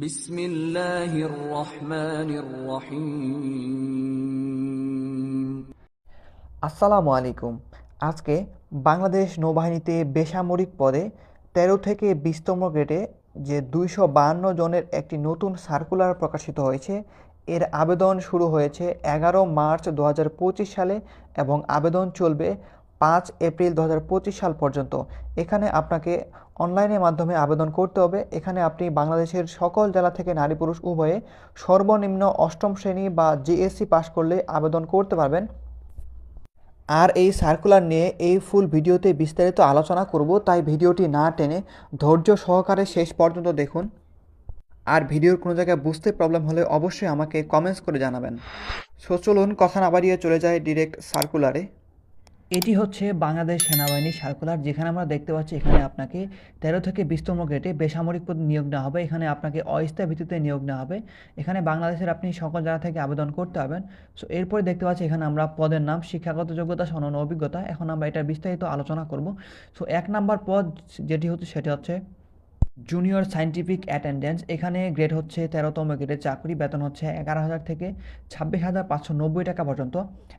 বিসমিল্লাহির রহমানির আসসালামু আলাইকুম। আজকে বাংলাদেশ নৌবাহিনীতে বেসামরিক পদে তেরো থেকে বিশতম গ্রেডে যে দুইশো বাহান্ন জনের একটি নতুন সার্কুলার প্রকাশিত হয়েছে, এর আবেদন শুরু হয়েছে এগারো মার্চ দু হাজার পঁচিশ সালে এবং আবেদন চলবে পাঁচ এপ্রিল দু হাজার পঁচিশ সাল পর্যন্ত। এখানে আপনাকে অনলাইনের মাধ্যমে আবেদন করতে হবে। এখানে আপনি বাংলাদেশের সকল জেলা থেকে নারী পুরুষ উভয়ে সর্বনিম্ন অষ্টম শ্রেণি বা জিএসসি পাশ করলে আবেদন করতে পারবেন। আর এই সার্কুলার নিয়ে এই ফুল ভিডিওতে বিস্তারিত আলোচনা করব, তাই ভিডিওটি না টেনে ধৈর্য সহকারে শেষ পর্যন্ত দেখুন। আর ভিডিওর কোনো জায়গায় বুঝতে প্রবলেম হলে অবশ্যই আমাকে কমেন্টস করে জানাবেন। সো চলুন, কথা না বাড়িয়ে চলে যায় ডিরেক্ট সার্কুলারে এটি হচ্ছে বাংলাদেশ সেনাবাহিনী সার্কুলার, যেখানে আমরা দেখতে পাচ্ছি এখানে আপনাকে তেরো থেকে বিশতম গ্রেডে বেসামরিক পদ নিয়োগ নেওয়া হবে। এখানে আপনাকে অস্থায়ী ভিত্তিতে নিয়োগ নেওয়া হবে। এখানে বাংলাদেশের আপনি সকল জায়গা থেকে আবেদন করতে পারবেন। সো এরপরে দেখতে পাচ্ছি এখানে আমরা পদের নাম, শিক্ষাগত যোগ্যতা সনন অভিজ্ঞতা। এখন আমরা এটা বিস্তারিত আলোচনা করব। সো এক নাম্বার পদ যেটি হচ্ছে, সেটি হচ্ছে জুনিয়র সায়েন্টিফিক অ্যাটেন্ডেন্স এখানে গ্রেড হচ্ছে তেরোতম গ্রেডের চাকরি, বেতন হচ্ছে এগারো হাজার থেকে ছাব্বিশ হাজার পাঁচশো নব্বই টাকা পর্যন্ত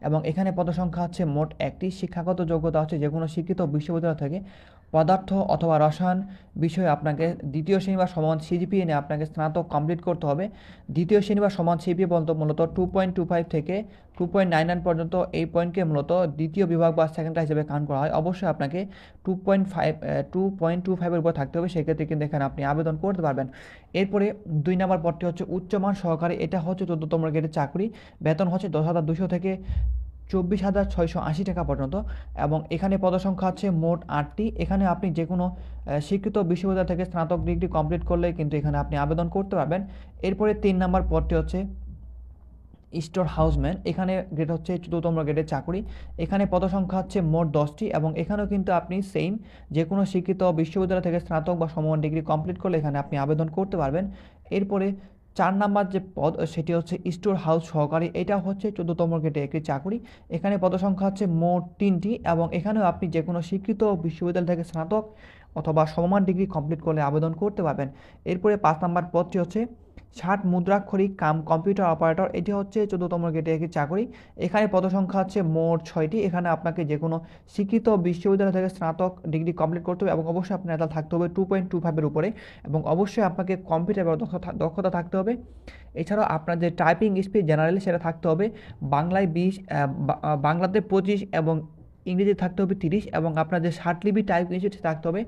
এবং এখানে পদসংখ্যা হচ্ছে মোট একটি, শিক্ষাগত যোগ্যতা হচ্ছে যে কোনো শিক্ষিত বিশ্ববিদ্যালয় থেকে পদার্থ অথবা রসায়ন বিষয়ে আপনাকে দ্বিতীয় শ্রেণি বা সমান সিজিপিএ নিয়ে আপনাকে স্নাতক কমপ্লিট করতে হবে। দ্বিতীয় শ্রেণি বা সমান সিজিপিএ বলতে মূলত টু পয়েন্ট টু ফাইভ থেকে টু পয়েন্ট নাইন নাইন পর্যন্ত এই পয়েন্টকে মূলত দ্বিতীয় বিভাগ বা সেকেন্ডার হিসেবে কাউন্ট করা হয়। অবশ্যই আপনাকে two point five two point two ফাইভের উপর থাকতে হবে। সেক্ষেত্রে কিন্তু এখানে আপনি আবেদন করতে পারবেন। এরপরে দুই নম্বর পদটি হচ্ছে উচ্চমান সহকারী। এটা হচ্ছে চোদ্দতম গ্রেডের চাকরি। বেতন হচ্ছে দশ হাজার দুশো থেকে চব্বিশ হাজার ছয়শো আশি টাকা পর্যন্ত এবং এখানে পদসংখ্যা আছে মোট আটটি। এখানে আপনি যে কোনো স্বীকৃত বিশ্ববিদ্যালয় থেকে স্নাতক ডিগ্রি কমপ্লিট করলে কিন্তু এখানে আপনি আবেদন করতে পারবেন। এরপরে তিন নম্বর পদটি হচ্ছে স্টোর হাউসম্যান এখানে গ্রেড হচ্ছে চতুর্থম গ্রেডের চাকরি। এখানে পদসংখ্যা হচ্ছে মোট দশটি এবং এখানেও কিন্তু আপনি সেম যে কোনো শিক্ষিত বিশ্ববিদ্যালয় থেকে স্নাতক বা সমান ডিগ্রি কমপ্লিট করলে এখানে আপনি আবেদন করতে পারবেন। এরপরে চার নাম্বার যে পদ, সেটি হচ্ছে স্টোর হাউস সহকারী। এটা হচ্ছে চোদ্দতম গেটে একটি চাকরি। এখানে পদসংখ্যা হচ্ছে মোট তিনটি এবং এখানেও আপনি যে কোনো স্বীকৃত বিশ্ববিদ্যালয় থেকে স্নাতক অথবা সমমান ডিগ্রি কমপ্লিট করলে আবেদন করতে পারবেন। এরপরে পাঁচ নাম্বার পদটি হচ্ছে ষাট মুদ্রাক্ষরিক কাম কম্পিউটার অপারেটর, এটি হচ্ছে চোদ্দতম গেটে একটি চাকরি। এখানে পদসংখ্যা হচ্ছে মোট ছয়টি। এখানে আপনাকে যে কোনো শিক্ষিত বিশ্ববিদ্যালয় থেকে স্নাতক ডিগ্রি কমপ্লিট করতে হবে এবং অবশ্যই আপনার রেজাল্ট থাকতে হবে টু পয়েন্ট টু ফাইভের উপরে এবং অবশ্যই আপনাকে কম্পিউটার দক্ষতা থাকতে হবে। এছাড়াও আপনার যে টাইপিং স্পিড জেনারেল সেটা থাকতে হবে। বাংলায় বিশ বাংলাতে পঁচিশ এবং ইংরেজি থাকতে হবে তিরিশ এবং আপনার যে ষাটলিপি টাইপ ইনস্টিটিউট থাকতে হবে,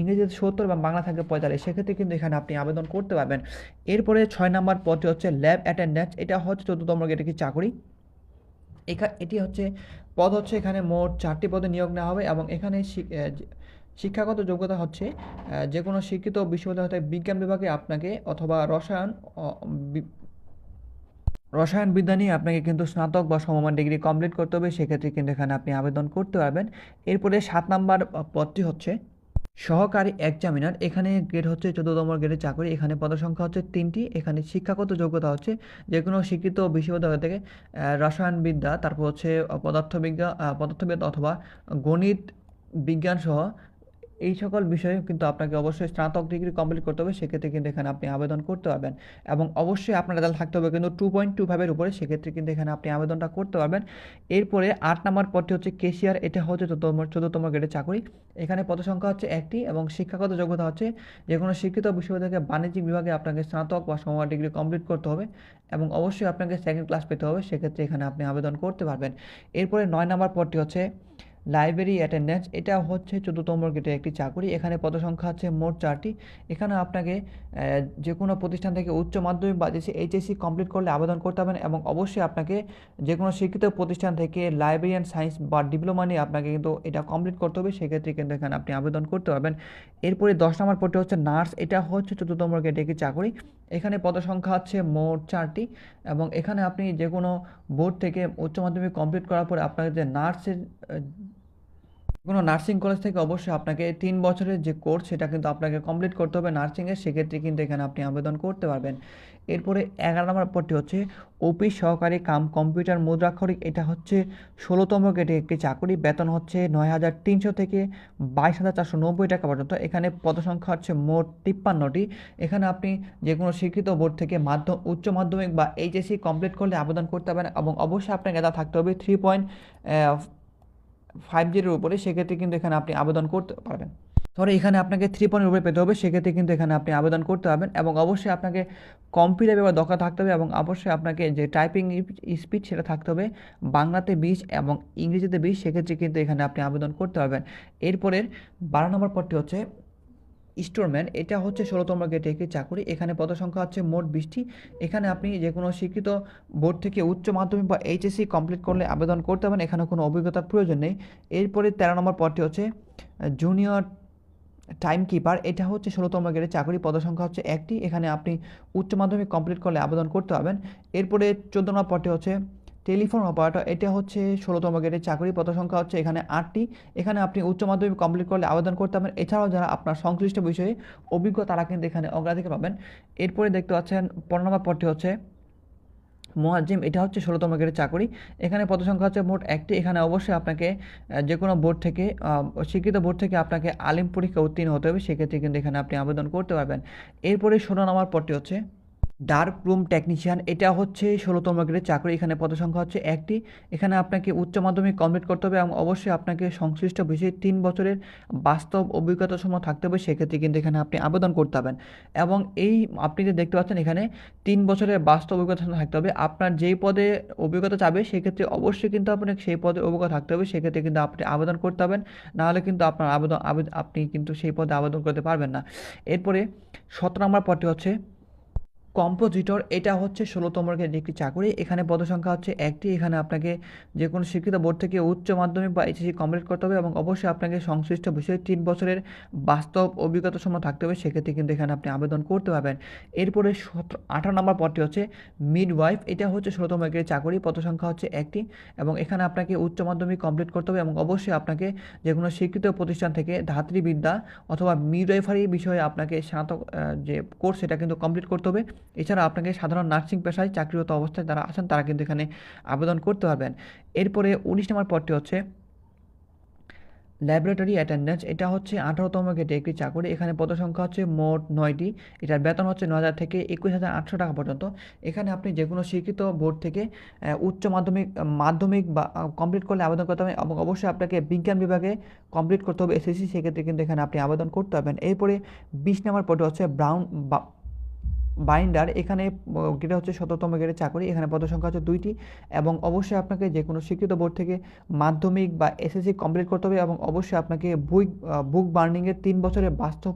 ইংরেজিতে সত্তর এবং বাংলা থাকবে পঁয়তাল্লিশ। সেক্ষেত্রে কিন্তু এখানে আপনি আবেদন করতে পারবেন। এরপরে ছয় নম্বর পদটি হচ্ছে ল্যাব অ্যাটেন্ডেন্স এটা হচ্ছে চতুর্থম এটা কি চাকরি। এখা, এটি হচ্ছে, পদ হচ্ছে এখানে মোট চারটি পদে নিয়োগ নেওয়া হবে এবং এখানে শিক্ষাগত যোগ্যতা হচ্ছে যে কোনো শিক্ষিত বিশ্ববিদ্যালয় বিজ্ঞান বিভাগে আপনাকে অথবা রসায়ন অ, বি- রসায়ন বিদ্যা নিয়ে আপনাকে কিন্তু স্নাতক বা সমমান ডিগ্রি কমপ্লিট করতে হবে। সেক্ষেত্রে কিন্তু এখানে আপনি আবেদন করতে পারবেন। এরপরে সাত নাম্বার পদটি হচ্ছে সহকারী এক্সামিনার এখানে গ্রেড হচ্ছে চোদ্দতম গ্রেডের চাকরি। এখানে পদসংখ্যা হচ্ছে তিনটি। এখানে শিক্ষাগত যোগ্যতা হচ্ছে যে কোনো শিক্ষিত বিশ্ববিদ্যালয় থেকে রসায়নবিদ্যা তারপর হচ্ছে পদার্থবিজ্ঞান পদার্থবিদ্যা অথবা গণিত বিজ্ঞান সহ এই সকল বিষয়ে কিন্তু আপনাকে অবশ্যই স্নাতক ডিগ্রি কমপ্লিট করতে হবে। সেক্ষেত্রে কিন্তু এখানে আপনি আবেদন করতে পারবেন। এবং অবশ্যই আপনার রেজাল্ট থাকতে হবে কিন্তু টু পয়েন্ট টু ফাইভের উপরে। সেক্ষেত্রে কিন্তু এখানে আপনি আবেদনটা করতে পারবেন। এরপরে আট নম্বর পদটি হচ্ছে কেশিয়ার এটা হচ্ছে চোদ্দতম গ্রেডের চাকরি। এখানে পদ সংখ্যা হচ্ছে একটি এবং শিক্ষাগত যোগ্যতা হচ্ছে যে কোনো শিক্ষিত বিশ্ববিদ্যালয় থেকে বাণিজ্যিক বিভাগে আপনাকে স্নাতক বা সমমান ডিগ্রি কমপ্লিট করতে হবে এবং অবশ্যই আপনাকে সেকেন্ড ক্লাস পেতে হবে। সেক্ষেত্রে এখানে আপনি আবেদন করতে পারবেন। এরপরে নয় নম্বর পদটি হচ্ছে লাইব্রেরি অ্যাটেন্ডেন্স, এটা হচ্ছে চোদ্দতম গ্রেডের একটি চাকরি। এখানে পদসংখ্যা আছে মোট চারটি। এখানে আপনাকে যে কোনো প্রতিষ্ঠান থেকে উচ্চ মাধ্যমিক বা এইচএসসি কমপ্লিট করলে আবেদন করতে পারবেন এবং অবশ্যই আপনাকে যে কোনো শিক্ষিত প্রতিষ্ঠান থেকে লাইব্রেরিয়ান সায়েন্স বা ডিপ্লোমা নিয়ে আপনাকে কিন্তু এটা কমপ্লিট করতে হবে। সেক্ষেত্রে কিন্তু এখানে আপনি আবেদন করতে পারবেন। এরপরে দশ নম্বর পদটি হচ্ছে নার্স। এটা হচ্ছে চতুর্থম গ্রেডের একটি চাকরি। এখানে পদসংখ্যা আছে মোট চারটি এবং এখানে আপনি যে কোনো বোর্ড থেকে উচ্চ মাধ্যমিক কমপ্লিট করার পরে আপনাকে যে নার্সের কোনো নার্সিং কলেজ থেকে অবশ্যই আপনাকে তিন বছরের যে কোর্স, সেটা কিন্তু আপনাকে কমপ্লিট করতে হবে নার্সিংয়ের সেক্ষেত্রে কিন্তু এখানে আপনি আবেদন করতে পারবেন। এরপরে এগারো নম্বর পদটি হচ্ছে অফিস সহকারী কাম কম্পিউটার মুদ্রাক্ষরিক। এটা হচ্ছে ষোলোতম গেটে একটি চাকরি। বেতন হচ্ছে নয় হাজার তিনশো থেকে বাইশ হাজার চারশো নব্বই টাকা পর্যন্ত। এখানে পদসংখ্যা হচ্ছে মোট তিপ্পান্নটি। এখানে আপনি যে কোনো স্বীকৃত বোর্ড থেকে মাধ্যম, উচ্চ মাধ্যমিক বা এইচএসসি কমপ্লিট করলে আবেদন করতে পারেন এবং অবশ্যই আপনাকে এটা থাকতে হবে থ্রি পয়েন্ট ফাইভ জিরোর উপরে সেক্ষেত্রে কিন্তু এখানে আপনি আবেদন করতে পারবেন। ধরো এখানে আপনাকে থ্রি পয়েন্টের উপরে পেতে হবে, সেক্ষেত্রে কিন্তু এখানে আপনি আবেদন করতে পারবেন এবং অবশ্যই আপনাকে কম্পিউটার ব্যাপার দরকার থাকতে হবে এবং অবশ্যই আপনাকে যে টাইপিং স্পিড সেটা থাকতে হবে বাংলাতে বিশ এবং ইংরেজিতে বিশ, সেক্ষেত্রে কিন্তু এখানে আপনি আবেদন করতে পারবেন। এরপরের বারো নম্বর পদটি হচ্ছে স্টোরম্যান এটা হচ্ছে ষোলোতম গেটে একটি চাকরি। এখানে পদসংখ্যা হচ্ছে মোট বিশটি। এখানে আপনি যে কোনো শিক্ষিত বোর্ড থেকে উচ্চ মাধ্যমিক বা এইচএসসি কমপ্লিট করলে আবেদন করতে পারেন। এখানে কোনো অভিজ্ঞতার প্রয়োজন নেই। এরপরে তেরো নম্বর পদটি হচ্ছে জুনিয়র টাইম কিপার এটা হচ্ছে ষোলোতম গ্রেডের চাকরি। পদসংখ্যা হচ্ছে একটি। এখানে আপনি উচ্চ মাধ্যমিক কমপ্লিট করলে আবেদন করতে পারবেন। এরপরে চোদ্দ নম্বর পদটি হচ্ছে টেলিফোন অপারেটর, এটা হচ্ছে ষোলোতম গ্রেডের চাকরি পদসংখ্যা হচ্ছে এখানে আটটি। এখানে আপনি উচ্চ মাধ্যমিক কমপ্লিট করলে আবেদন করতে পারবেন। এছাড়াও যারা আপনার সংশ্লিষ্ট বিষয়ে অভিজ্ঞ, তারা কিন্তু এখানে অগ্রাধিকার পাবেন। এরপরে দেখতে পাচ্ছেন, পনেরো নম্বর পদটি হচ্ছে মোয়াজ্জিম, এটা হচ্ছে ষোলোতম গ্রেডের চাকরি। এখানে পদসংখ্যা হচ্ছে মোট একটি। এখানে অবশ্যই আপনাকে যে কোনো বোর্ড থেকে স্বীকৃত বোর্ড থেকে আপনাকে আলিম পরীক্ষা উত্তীর্ণ হতে হবে। সেক্ষেত্রে কিন্তু এখানে আপনি আবেদন করতে পারবেন। এরপরে ষোলো নম্বর পদটি হচ্ছে ডার্ক রুম টেকনিশিয়ান এটা হচ্ছে ষোলোতম গ্রেডের চাকরি। এখানে পদসংখ্যা হচ্ছে একটি। এখানে আপনাকে উচ্চ মাধ্যমিক কমপ্লিট করতে হবে এবং অবশ্যই আপনাকে সংশ্লিষ্ট বিষয়ে তিন বছরের বাস্তব অভিজ্ঞতা সময় থাকতে হবে। সেক্ষেত্রে কিন্তু এখানে আপনি আবেদন করতে পারবেন। এবং এই আপনি যে দেখতে পাচ্ছেন এখানে তিন বছরের বাস্তব অভিজ্ঞতা থাকতে হবে। আপনার যেই পদে অভিজ্ঞতা চাবে, সেক্ষেত্রে অবশ্যই কিন্তু আপনাকে সেই পদে অভিজ্ঞতা থাকতে হবে। সেক্ষেত্রে কিন্তু আপনি আবেদন করতে পারবেন। নাহলে কিন্তু আপনার আবেদন আবেদ- আপনি কিন্তু সেই পদে আবেদন করতে পারবেন না। এরপরে সতেরো নম্বর পদটি হচ্ছে কম্পোজিটর এটা হচ্ছে ষোলোতম গ্রেডের একটি চাকরি। এখানে পদসংখ্যা হচ্ছে একটি। এখানে আপনাকে যে কোনো শিক্ষিত বোর্ড থেকে উচ্চ মাধ্যমিক বা এইচএসসি কমপ্লিট করতে হবে এবং অবশ্যই আপনাকে সংশ্লিষ্ট বিষয়ে তিন বছরের বাস্তব অভিজ্ঞতা সময় থাকতে হবে। সেক্ষেত্রে কিন্তু এখানে আপনি আবেদন করতে পারবেন। এরপরে সতেরো, আঠারো নম্বর পদটি হচ্ছে মিড ওয়াইফ এটা হচ্ছে ষোলোতম গ্রেডের চাকরি। পদসংখ্যা হচ্ছে একটি এবং এখানে আপনাকে উচ্চ মাধ্যমিক কমপ্লিট করতে হবে এবং অবশ্যই আপনাকে যে কোনো শিক্ষিত প্রতিষ্ঠান থেকে ধাত্রীবিদ্যা অথবা মিডওয়াইফারি বিষয়ে আপনাকে স্নাতক যে কোর্স সেটা কিন্তু কমপ্লিট করতে হবে। এছাড়া আপনাকে সাধারণ নার্সিং পেশায় চাকরিরত অবস্থায় যারা আছেন, তারা কিন্তু এখানে আবেদন করতে পারবেন। এরপরে উনিশ নম্বর পদটি হচ্ছে ল্যাবরেটরি অ্যাটেন্ডেন্স এটা হচ্ছে আঠারোতম গেটে একটি চাকরি। এখানে পদসংখ্যা হচ্ছে মোট নয়টি। এটার বেতন হচ্ছে নয় হাজার থেকে একুশ হাজার আটশো টাকা পর্যন্ত। এখানে আপনি যে কোনো শিক্ষিত বোর্ড থেকে উচ্চ মাধ্যমিক মাধ্যমিক বা কমপ্লিট করলে আবেদন করতে হবে এবং অবশ্যই আপনাকে বিজ্ঞান বিভাগে কমপ্লিট করতে হবে। এসএসসি সেক্ষেত্রে কিন্তু এখানে আপনি আবেদন করতে পারবেন। এরপরে বিশ নম্বর পদে হচ্ছে ব্রাউন বাইন্ডার এখানে গেটে হচ্ছে শততম গেটের চাকরি, এখানে পদসংখ্যা হচ্ছে দুইটি এবং অবশ্যই আপনাকে যে কোনো শিক্ষিত বোর্ড থেকে মাধ্যমিক বা এসএসসি কমপ্লিট করতে হবে এবং অবশ্যই আপনাকে বই বুক বার্নিংয়ের তিন বছরের বাস্তব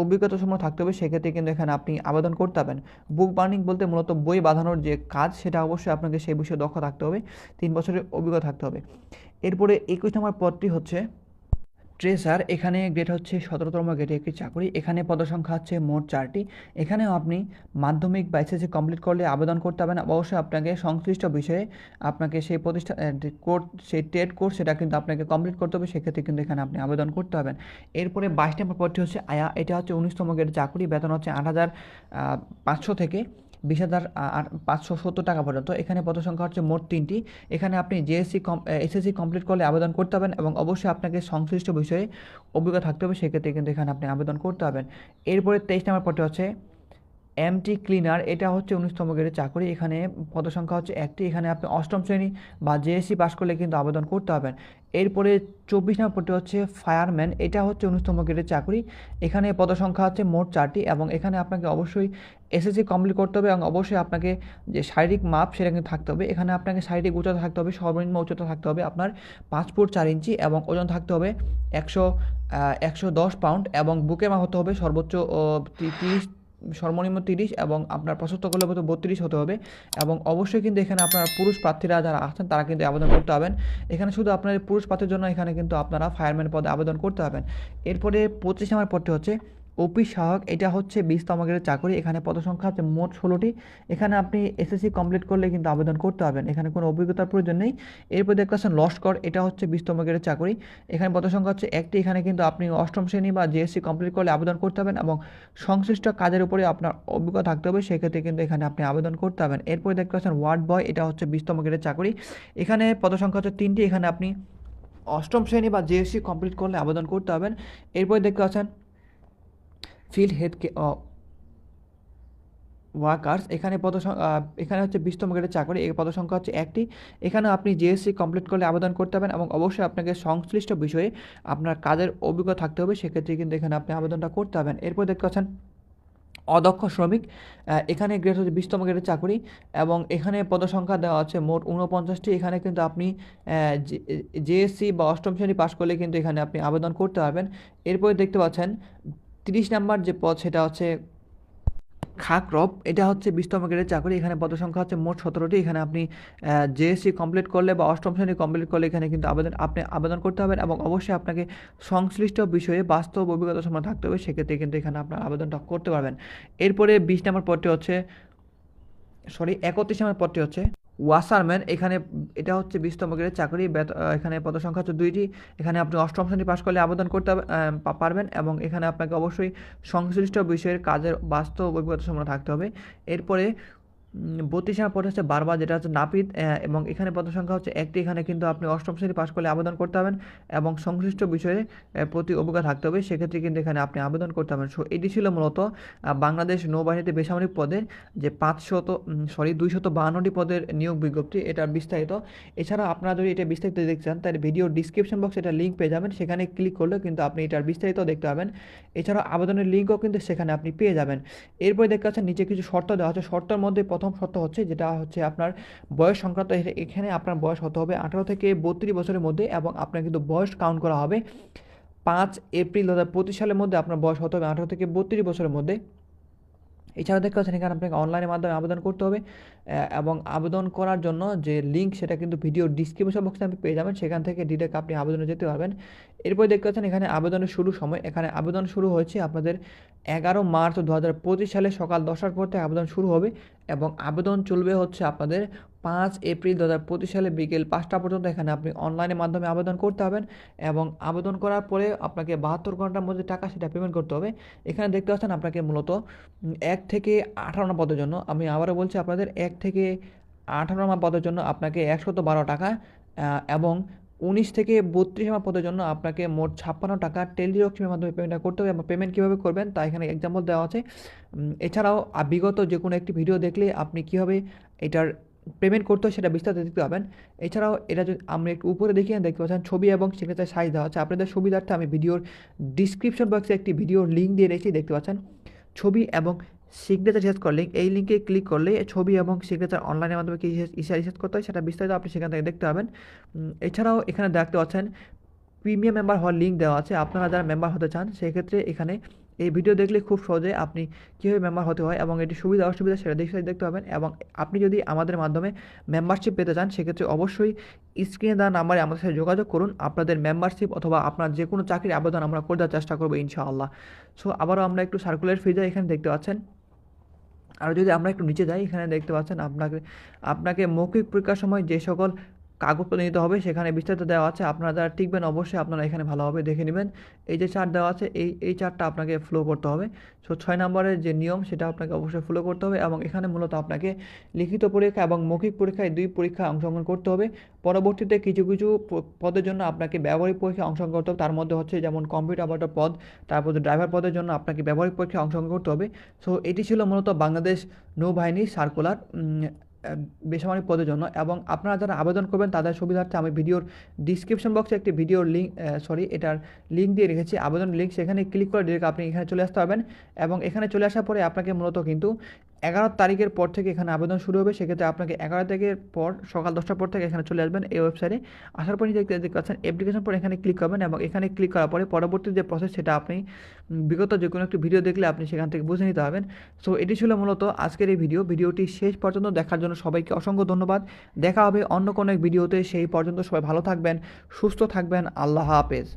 অভিজ্ঞতা সময় থাকতে হবে। সেক্ষেত্রে কিন্তু এখানে আপনি আবেদন করতে পারবেন। বুক বার্নিং বলতে মূলত বই বাঁধানোর যে কাজ, সেটা অবশ্যই আপনাকে সেই বিষয়ে দক্ষ থাকতে হবে। তিন বছরের অভিজ্ঞতা থাকতে হবে। এরপরে একুশ নম্বর পদটি হচ্ছে ট্রেসার এখানে গ্রেড হচ্ছে সতেরোতম গ্রেডে একটি চাকরি, এখানে পদসংখ্যা হচ্ছে মোট চারটি। এখানেও আপনি মাধ্যমিক বা এসএসসি কমপ্লিট করলে আবেদন করতে পারবেন। অবশ্যই আপনাকে সংশ্লিষ্ট বিষয়ে আপনাকে সেই প্রতিষ্ঠান কোর্স সেই টেট কোর্স সেটা কিন্তু আপনাকে কমপ্লিট করতে হবে। সেক্ষেত্রে কিন্তু এখানে আপনি আবেদন করতে পারবেন। এরপরে বাইশ নম্বর পদটি হচ্ছে আয়া। এটা হচ্ছে উনিশতম গ্রেডের চাকরি। বেতন হচ্ছে আট হাজার পাঁচশো থেকে বিশ হাজার পাঁচশো সত্তর টাকা পর্যন্ত। এখানে পদ সংখ্যা হচ্ছে মোট তিনটি। এখানে আপনি জেএসসি কম এসএসসি কমপ্লিট করলে আবেদন করতে পারবেন এবং অবশ্যই আপনাকে সংশ্লিষ্ট বিষয়ে অভিজ্ঞতা থাকতে হবে। সেক্ষেত্রে কিন্তু এখানে আপনি আবেদন করতে পারবেন। এরপরে তেইশ নম্বর পদটি হচ্ছে এমটি ক্লিনার এটা হচ্ছে উনিশতম গ্রেডের চাকরি। এখানে পদসংখ্যা হচ্ছে একটি। এখানে আপনি অষ্টম শ্রেণি বা জেএসসি পাস করলে কিন্তু আবেদন করতে পারবেন। এরপরে চব্বিশ নম্বর পদটি হচ্ছে ফায়ারম্যান এটা হচ্ছে উনিশতম গ্রেডের চাকরি। এখানে পদসংখ্যা হচ্ছে মোট চারটি এবং এখানে আপনাকে অবশ্যই এসএসসি কমপ্লিট করতে হবে এবং অবশ্যই আপনাকে যে শারীরিক মাপ সেটা কিন্তু থাকতে হবে। এখানে আপনাকে শারীরিক উচ্চতা থাকতে হবে, সর্বনিম্ন উচ্চতা থাকতে হবে আপনার পাঁচ ফুট চার ইঞ্চি এবং ওজন থাকতে হবে একশো একশো দশ পাউন্ড এবং বুকে মা হতে হবে সর্বোচ্চ তিরিশ সর্বনিম্ন তিরিশ এবং আপনার প্রশস্ত করলে মতো বত্রিশ হতে হবে এবং অবশ্যই কিন্তু এখানে আপনার পুরুষ প্রার্থীরা যারা আসছেন তারা কিন্তু আবেদন করতে হবেন এখানে শুধু আপনার পুরুষ প্রার্থীর জন্য এখানে কিন্তু আপনারা ফায়ারম্যান পদে আবেদন করতে হবেন এরপরে পঁচিশ নম্বর পদটি হচ্ছে অফিস সহায়ক, এটা হচ্ছে বিশতম গ্রেডের চাকরি, এখানে পদসংখ্যা হচ্ছে মোট ষোলোটি। এখানে আপনি এসএসসি কমপ্লিট করলে কিন্তু আবেদন করতে পারবেন। এখানে কোনো অভিজ্ঞতার প্রয়োজন নেই। এরপর দেখতে পাচ্ছেন লস্কর এটা হচ্ছে বিশতম গ্রেডের চাকরি। এখানে পদসংখ্যা হচ্ছে একটি, এখানে কিন্তু আপনি অষ্টম শ্রেণি বা জিএসসি কমপ্লিট করলে আবেদন করতে পারবেন এবং সংশ্লিষ্ট কাজের উপরে আপনার অভিজ্ঞতা থাকতে হবে, সেক্ষেত্রে কিন্তু এখানে আপনি আবেদন করতে পারবেন। এরপরে দেখতে পাচ্ছেন ওয়ার্ড বয় এটা হচ্ছে বিশতম গ্রেডের চাকরি। এখানে পদসংখ্যা হচ্ছে তিনটি, এখানে আপনি অষ্টম শ্রেণি বা জিএসসি কমপ্লিট করলে আবেদন করতে পারবেন। এরপরে দেখতে পাচ্ছেন ফিল্ড হেড ওয়ার্কার্স এখানে পদ এখানে হচ্ছে বিশতম গ্রেডের চাকরি। এই পদসংখ্যা হচ্ছে একটি। এখানে আপনি জিএসসি কমপ্লিট করলে আবেদন করতে পারবেন এবং অবশ্যই আপনাকে সংশ্লিষ্ট বিষয়ে আপনার কাজের অভিজ্ঞতা থাকতে হবে। সেক্ষেত্রে কিন্তু এখানে আপনি আবেদনটা করতে পারবেন। এরপর দেখতে পাচ্ছেন, অদক্ষ শ্রমিক। এখানে গ্রেড হচ্ছে বিশতম গ্রেডের চাকরি এবং এখানে পদসংখ্যা দেওয়া আছে মোট ঊনপঞ্চাশটি। এখানে কিন্তু আপনি জেএসসি বা অষ্টম শ্রেণি পাশ করলে কিন্তু এখানে আপনি আবেদন করতে পারবেন। এরপরে দেখতে পাচ্ছেন তিরিশ নাম্বার যে পদ, সেটা হচ্ছে খাকরপ এটা হচ্ছে বিশতম গ্রেডের চাকরি। এখানে পদসংখ্যা হচ্ছে মোট সতেরোটি। এখানে আপনি জেএসসি কমপ্লিট করলে বা অষ্টম শ্রেণি কমপ্লিট করলে এখানে কিন্তু আবেদন, আপনি আবেদন করতে হবেন এবং অবশ্যই আপনাকে সংশ্লিষ্ট বিষয়ে বাস্তব অভিজ্ঞতা সম্পন্ন থাকতে হবে। সেক্ষেত্রে কিন্তু এখানে আপনার আবেদনটা করতে পারবেন। এরপরে বিশ নম্বর পদটি হচ্ছে সরি একত্রিশ নম্বর পদটি হচ্ছে ওয়াসারম্যান, এখানে এটা হচ্ছে বিশতম গ্রেডের চাকরি এখানে পদসংখ্যা হচ্ছে দুইটি। এখানে আপনি অষ্টম শ্রেণি পাশ করলে আবেদন করতে পারবেন এবং এখানে আপনাকে অবশ্যই সংশ্লিষ্ট বিষয়ের কাজের বাস্তব অভিজ্ঞতা সম্পন্ন থাকতে হবে। এরপরে বত্রিশ নম্বর পদ হচ্ছে বারবার যেটা হচ্ছে নাপিত এবং এখানে পদ সংখ্যা হচ্ছে একটি। এখানে কিন্তু আপনি অষ্টম শ্রেণি পাশ করলে আবেদন করতে হবেন এবং সংশ্লিষ্ট বিষয়ে প্রতি অভিজ্ঞতা থাকতে হবে। সেক্ষেত্রে কিন্তু এখানে আপনি আবেদন করতে হবেন সো, এটি ছিল মূলত বাংলাদেশ নৌবাহিনীতে বেসামরিক পদের যে পাঁচশত সরি দুইশত বাহান্নটি পদের নিয়োগ বিজ্ঞপ্তি এটা বিস্তারিত। এছাড়া আপনারা যদি এটা বিস্তারিত দেখতে চান, তাহলে ভিডিও ডিসক্রিপশন বক্সে এটা লিঙ্ক পেয়ে যাবেন। সেখানে ক্লিক করলে কিন্তু আপনি এটার বিস্তারিত দেখতে পাবেন। এছাড়া আবেদনের লিঙ্কও কিন্তু সেখানে আপনি পেয়ে যাবেন। এরপরে দেখতে পাচ্ছেন, নিচে কিছু শর্ত দেওয়া আছে। শর্তের মধ্যে প্রথম প্রথম শর্ত হচ্ছে যেটা হচ্ছে আপনার বয়স সংক্রান্ত এখানে আপনার বয়স হতে হবে আঠারো থেকে বত্রিশ বছরের মধ্যে এবং আপনার কিন্তু বয়স কাউন্ট করা হবে পাঁচ এপ্রিল দু হাজার পঁচিশ সালের মধ্যে আপনার বয়স হতে হবে আঠারো থেকে বত্রিশ বছরের মধ্যে। এছাড়া দেখতে পাচ্ছেন এখানে আপনাকে অনলাইনের মাধ্যমে আবেদন করতে হবে এবং আবেদন করার জন্য যে লিঙ্ক সেটা কিন্তু ভিডিও ডিসক্রিপশন বক্সে আপনি পেয়ে যাবেন, সেখান থেকে ডিরেক্ট আপনি আবেদনে যেতে পারবেন। এরপর দেখতে পাচ্ছেন এখানে আবেদনের শুরু সময়, এখানে আবেদন শুরু হয়েছে আপনাদের এগারো মার্চ দু হাজার পঁচিশ সালে সকাল দশটার পর থেকে আবেদন শুরু হবে, এবং আবেদন চলবে হচ্ছে আপনাদের পাঁচ এপ্রিল দু হাজার পঁচিশ সালে বিকেল পাঁচটা পর্যন্ত এখানে আপনি অনলাইনের মাধ্যমে আবেদন করতে হবেন এবং আবেদন করার পরে আপনাকে বাহাত্তর ঘণ্টার মধ্যে টাকা সেটা পেমেন্ট করতে হবে। এখানে দেখতে পাচ্ছেন আপনাকে মূলত এক থেকে আঠারো পদের জন্য, আমি আবারও বলছি আপনাদের এক থেকে আঠারো পদের জন্য আপনাকে একশত বারো টাকা এবং উনিশ থেকে বত্রিশ নম্বর পদের জন্য আপনাকে মোট ছাপ্পান্ন টাকা টেলিরক্সিমের মাধ্যমে পেমেন্টটা করতে হবে এবং পেমেন্ট কীভাবে করবেন তা এখানে এক্সাম্পল দেওয়া আছে। এছাড়াও বিগত যে কোনো একটি ভিডিও দেখলে আপনি কীভাবে এটার পেমেন্ট করতে হয় সেটা বিস্তারিত দেখতে পাবেন। এছাড়াও এটা যদি আমরা একটু উপরে দেখিয়ে দেখতে পাচ্ছেন ছবি এবং সিগনেচার সাইজ দেওয়া আছে। আপনাদের সুবিধার্থে আমি ভিডিওর ডিসক্রিপশন বক্সে একটি ভিডিওর লিঙ্ক দিয়ে রেখেছি, দেখতে পাচ্ছেন। ছবি এবং সিগনেচার রিসার্চ করলে, এই লিঙ্কে ক্লিক করলে ছবি এবং সিগনেচার অনলাইনের মাধ্যমে কী ইসা রিসার্চ করতে হয়, সেটা বিস্তারিত আপনি সেখান থেকে দেখতে পাবেন। এছাড়াও এখানে দেখতে পাচ্ছেন প্রিমিয়াম মেম্বার হওয়ার লিঙ্ক দেওয়া আছে। আপনারা যারা মেম্বার হতে চান, সেক্ষেত্রে এখানে এই ভিডিও দেখলে খুব সহজে আপনি কীভাবে মেম্বার হতে হয় এবং এটি সুবিধা অসুবিধা সেটা দেখে দেখতে পাবেন এবং আপনি যদি আমাদের মাধ্যমে মেম্বারশিপ পেতে চান, সেক্ষেত্রে অবশ্যই স্ক্রিনে দেওয়া নাম্বারে আমাদের সাথে যোগাযোগ করুন। আপনাদের মেম্বারশিপ অথবা আপনার যে কোনো চাকরির আবেদন আমরা করে দেওয়ার চেষ্টা করব ইনশাআল্লাহ। সো আবারও আমরা একটু সার্কুলার ফিজা এখানে দেখতে পাচ্ছেন। আর যদি আমরা একটু নিচে যাই, এখানে দেখতে পাচ্ছেন আপনাকে আপনাকে মৌখিক পরীক্ষার সময় যে সকল কাগজপত্র নিতে হবে, সেখানে বিস্তারিত দেওয়া আছে, আপনারা যারা টিকবেন অবশ্যই আপনারা এখানে ভালোভাবে দেখে নেবেন। এই যে চার্ট দেওয়া আছে, এই এই চার্টটা আপনাকে ফ্লো করতে হবে। সো ছয় নম্বরের যে নিয়ম, সেটা আপনাকে অবশ্যই ফলো করতে হবে এবং এখানে মূলত আপনাকে লিখিত পরীক্ষা এবং মৌখিক পরীক্ষায় দুই পরীক্ষায় অংশগ্রহণ করতে হবে। পরবর্তীতে কিছু কিছু পদের জন্য আপনাকে ব্যবহারিক পরীক্ষায় অংশগ্রহণ করতে হবে। তার মধ্যে হচ্ছে যেমন কম্পিউটার অপারেটর পদ, তারপর ড্রাইভার পদের জন্য আপনাকে ব্যবহারিক পরীক্ষায় অংশগ্রহণ করতে হবে। সো এটি ছিল মূলত বাংলাদেশ নৌবাহিনীর সার্কুলার বেসামরিক পদের জন্য এবং আপনারা যারা আবেদন করবেন তাদের সুবিধার্থে আমি ভিডিওর ডিসক্রিপশন বক্সে একটি ভিডিওর লিঙ্ক সরি এটার লিঙ্ক দিয়ে রেখেছি। আবেদন লিঙ্ক সেখানে ক্লিক করে ডিরেক্ট আপনি এখানে চলে আসতে পারবেন এবং এখানে চলে আসার পরে আপনাকে মূলত কিন্তু এগারো তারিখের পর থেকে এখানে আবেদন শুরু হবে। সেক্ষেত্রে আপনাকে এগারো তারিখের পর, সকাল দশটার পর থেকে এখানে চলে আসবেন এই ওয়েবসাইটে আসার পরে দেখতে দেখতে পাচ্ছেন অ্যাপ্লিকেশন পর এখানে ক্লিক করবেন এবং এখানে ক্লিক করার পরে পরবর্তী যে প্রসেস সেটা আপনি বিগত যে কোনো একটি ভিডিও দেখলে আপনি সেখান থেকে বুঝে নিতে পারবেন। সো এটি ছিল মূলত আজকের এই ভিডিও ভিডিওটি শেষ পর্যন্ত দেখার জন্য সবাইকে অসংখ্য ধন্যবাদ। দেখা হবে অন্য কোনো এক ভিডিওতে সেই পর্যন্ত সবাই ভালো থাকবেন, সুস্থ থাকবেন। আল্লাহ হাফেজ।